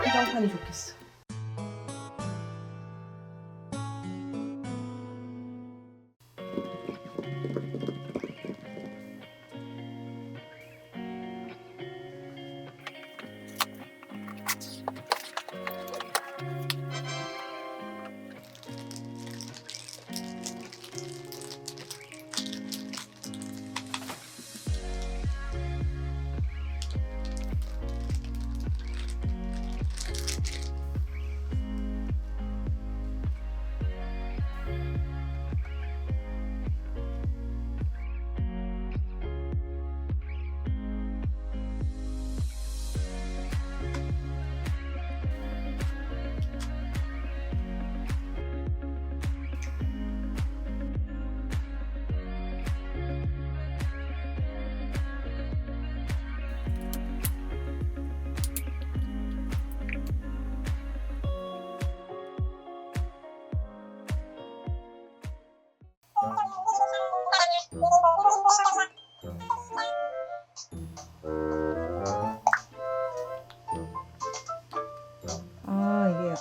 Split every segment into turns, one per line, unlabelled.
한정판이 좋겠어.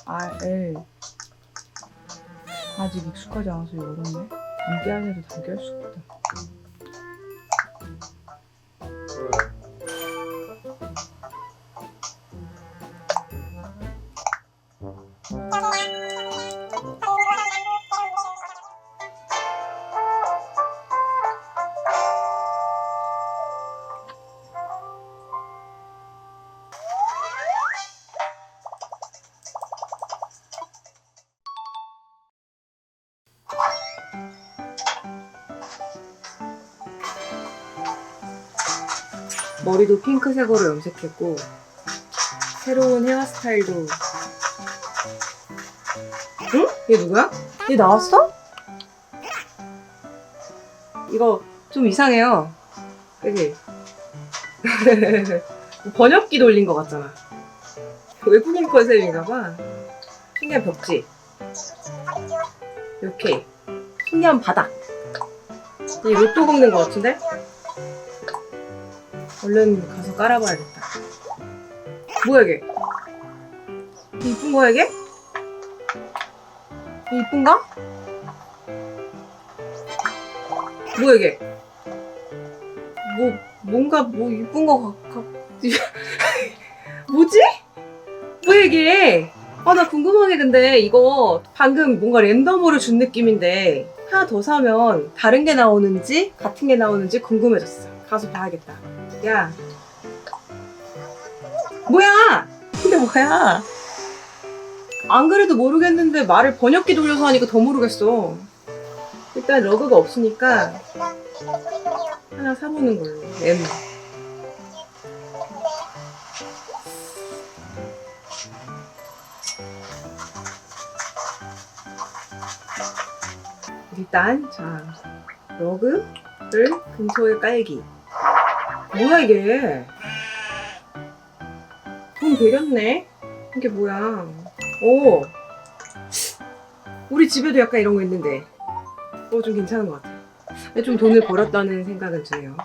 RL 아직 익숙하지 않아서 이거 어렵네. 담기 안에도 담기 할 수가 없다. 머리도 핑크색으로 염색했고 새로운 헤어 스타일도 응? 얘 누구야? 얘 나왔어? 이거 좀 이상해요 그지? 번역기 돌린 것 같잖아 외국인 컨셉인가봐 신기한 벽지 이렇게 신기한 바닥 이 로또 긁는 것 같은데? 얼른 가서 깔아봐야겠다. 뭐야 이게? 이쁜 거야 이게? 이쁜가? 뭐야 이게? 뭐 뭔가 뭐 이쁜 거 같, 같... 뭐지? 뭐야 이게? 아 나 궁금하게 근데 이거 방금 뭔가 랜덤으로 준 느낌인데 하나 더 사면 다른 게 나오는지 같은 게 나오는지 궁금해졌어. 가서 봐야겠다. 야. 뭐야? 근데 뭐야? 안 그래도 모르겠는데 말을 번역기 돌려서 하니까 더 모르겠어. 일단 러그가 없으니까 하나 사보는 걸로. M. 일단 자 러그를 근처에 깔기. 뭐야 이게? 돈 베렸네? 이게 뭐야? 오, 우리 집에도 약간 이런 거 있는데, 어 좀 괜찮은 것 같아. 좀 돈을 벌었다는 생각은 드네요.